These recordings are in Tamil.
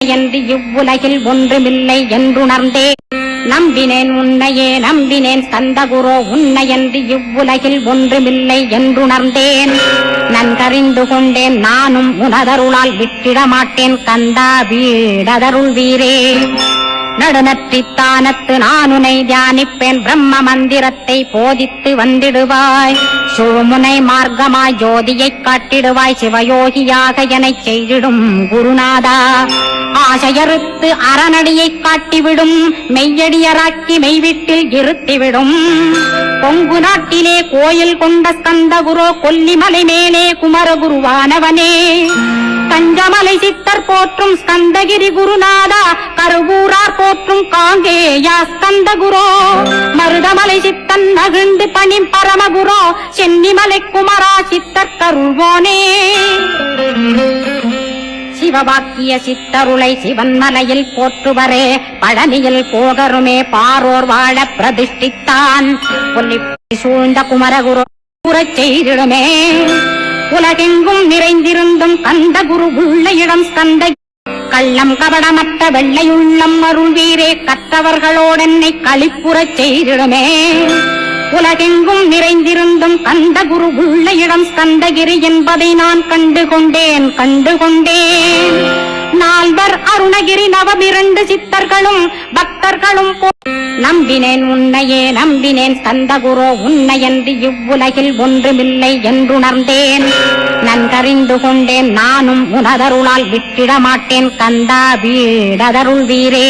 என்று இவ்வுலகில் ஒன்றுமில்லை என்றுணர்ந்தே. நம்பினேன் உன்னையே நம்பினேன் ஸ்கந்தகுரோ உன்னையன்று இவ்வுலகில் ஒன்றுமில்லை என்றுணர்ந்தேன். நன்கறிந்து கொண்டேன் நானும் உனதருளால் விட்டிட மாட்டேன் கந்தா வீடதருள் வீரே நடுநற்றித்தானத்து நானுனை தியானிப்பேன் பிரம்ம மந்திரத்தை போதித்து வந்திடுவாய். சுழுமுனை மார்க்கமாய் ஜோதியைக் காட்டிடுவாய் சிவயோகியாக எனச் செய்திடும் குருநாதா. ஆசையறுத்து அறநடியைக் காட்டிவிடும் மெய்யடியராக்கி மெய்விட்டில் இருத்திவிடும். கொங்கு நாட்டிலே கோயில் கொண்ட ஸ்கந்தகுரோ கொல்லிமலை மேலே குமரகுருவானவனே. கஞ்சமலை சித்தர் போற்றும் ஸ்கந்தகிரி குருநாதா கருவூரார் போற்றும் காங்கேயா ஸ்கந்த குரோ மருதமலை சித்தன் நகிழ்ந்து பணி பரமகுரோ சென்னிமலை குமரா சித்தர் கருள்வோனே. சிவவாக்கிய சித்தருளை சிவன்மலையில் போற்றுவரே பழனியில் போகருமே பாரோர் வாழ பிரதிஷ்டித்தான். சூழ்ந்த குமரகுரு கூறச் செய்திடுமே. உலகெங்கும் நிறைந்திருந்த கந்த குரு உள்ள இடம் தந்தை கள்ளம் கபடமற்ற வெள்ளையுள்ளம் அருள் வீரே கற்றவர்களோடென்னை களிப்புறச் செய்திடமே. உலகெங்கும் நிறைந்திருந்தும் கந்த குரு உள்ள இடம் ஸ்கந்தகிரி என்பதை நான் கண்டு கொண்டேன் கண்டு கொண்டேன் நால்வர் அருணகிரி நவமிரண்டு சித்தர்களும் பக்தர்களும் போ- நம்பினேன் உன்னையே நம்பினேன் ஸ்கந்தகுரோ உன்னையன்று இவ்வுலகில் ஒன்றுமில்லை என்றுணர்ந்தேன். நன்கறிந்து கொண்டேன் நானும் உனதருளால் விட்டிட மாட்டேன் கந்தா வீடதருள் வீரே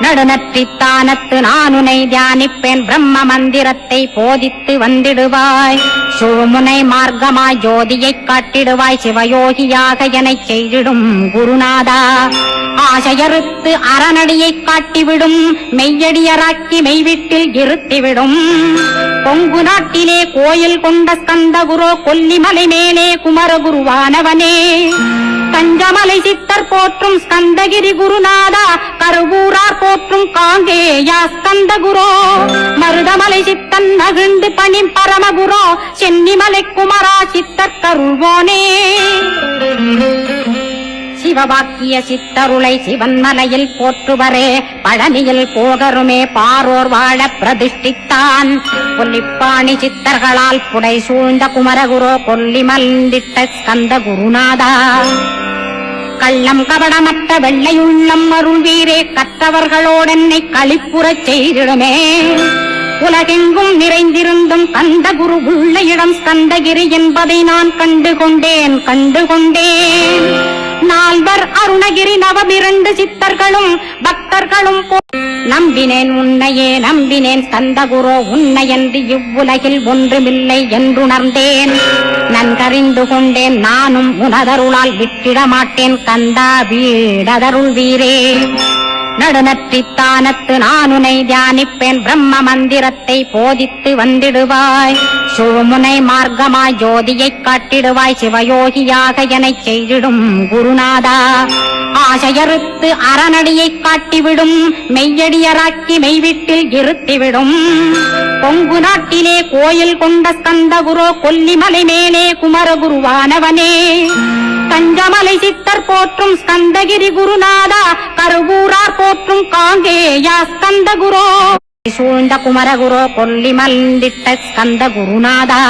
நடுநற்றித்தானத்து நானுனை தியானிப்பேன் பிரம்ம மந்திரத்தை போதித்து வந்திடுவாய். சுழுமுனை மார்க்கமாய் ஜோதியைக் காட்டிடுவாய் சிவயோகியாக எனச் செய்திடும் குருநாதா. ஆசையறுத்து அறநடியைக் காட்டிவிடும் மெய்யடியராக்கி மெய்விட்டில் இருத்திவிடும். கொங்கு நாட்டிலே கோயில் கொண்ட ஸ்கந்தகுரோ கொல்லிமலை மேலே குமரகுருவானவனே. கஞ்சமலை சித்தர் போற்றும் ஸ்கந்தகிரி குருநாதா கருவூரார் போற்றும் காங்கேயா ஸ்கந்த குரோ மருதமலை சித்தன் நகிழ்ந்து பணி பரமகுரோ சென்னிமலை குமரா சித்தர் கருள்வோனே. சிவவாக்கிய சித்தருளை சிவன்மலையில் போற்றுவரே. பழனியில் போகருமே பாரோர் வாழ பிரதிஷ்டித்தான். பொன்னிப்பாணி சித்தர்களால் புடை சூழ்ந்த குமரகுரோ கொல்லி மல்ந்திட்ட ஸ்கந்த குருநாதா கள்ளம் கபடமற்ற வெள்ளையுள்ளம் அருள் வீரே கற்றவர்களோடென்னை களிப்புறச் செய்திடுமே. உலகெங்கும் நிறைந்திருந்தும் கந்த குரு உள்ள இடம் ஸ்கந்தகிரி என்பதை நான் கண்டு கொண்டேன் கண்டு கொண்டேன் நால்வர் அருணகிரி நவமிரண்டு சித்தர்களும் பக்தர்களும் போ- நம்பினேன் உன்னையே நம்பினேன் ஸ்கந்தகுரோ உன்னையன்று இவ்வுலகில் ஒன்றுமில்லை என்றுணர்ந்தேன். நன்கறிந்து கொண்டேன் நானும் உனதருளால் விட்டிட மாட்டேன் கந்தா வீடதருள் வீரே நடுநற்றித்தானத்து நானுனை தியானிப்பேன் பிரம்ம மந்திரத்தை போதித்து வந்திடுவாய். சுழுமுனை மார்க்கமாய் ஜோதியைக் காட்டிடுவாய் சிவயோகியாக எனச் செய்திடும் குருநாதா. ஆசையறுத்து அறநடியைக் காட்டிவிடும் மெய்யடியராக்கி மெய்விட்டில் இருத்திவிடும். கொங்கு நாட்டிலே கோயில் கொண்ட ஸ்கந்தகுரோ கொல்லிமலை மேலே குமரகுருவானவனே. தஞ்சமலை சித்தர் போற்றும் ஸ்கந்தகிரி குருநாதா கருவூரார் போற்றும் காங்கேயா ஸ்கந்தகுரோ. சூழ்ந்த குமரகுரோ கொல்லி மல்ந்திட்ட ஸ்கந்த குருநாதா.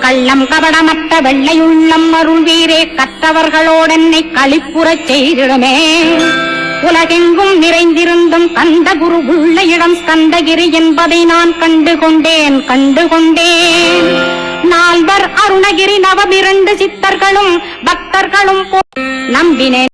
கள்ளம் கபடமற்ற வெள்ளையுள்ளம் அருள் வீரே கற்றவர்களோடென்னை களிப்புறச் செய்திடமே. உலகெங்கும் நிறைந்திருந்தும் கந்த குரு உள்ள இடம் ஸ்கந்தகிரி என்பதை நான் கண்டு கொண்டேன் கண்டு கொண்டேன் நால்வர் அருணகிரி நவமிரண்டு சித்தர்களும் பக்தர்களும் நம்பினேன்.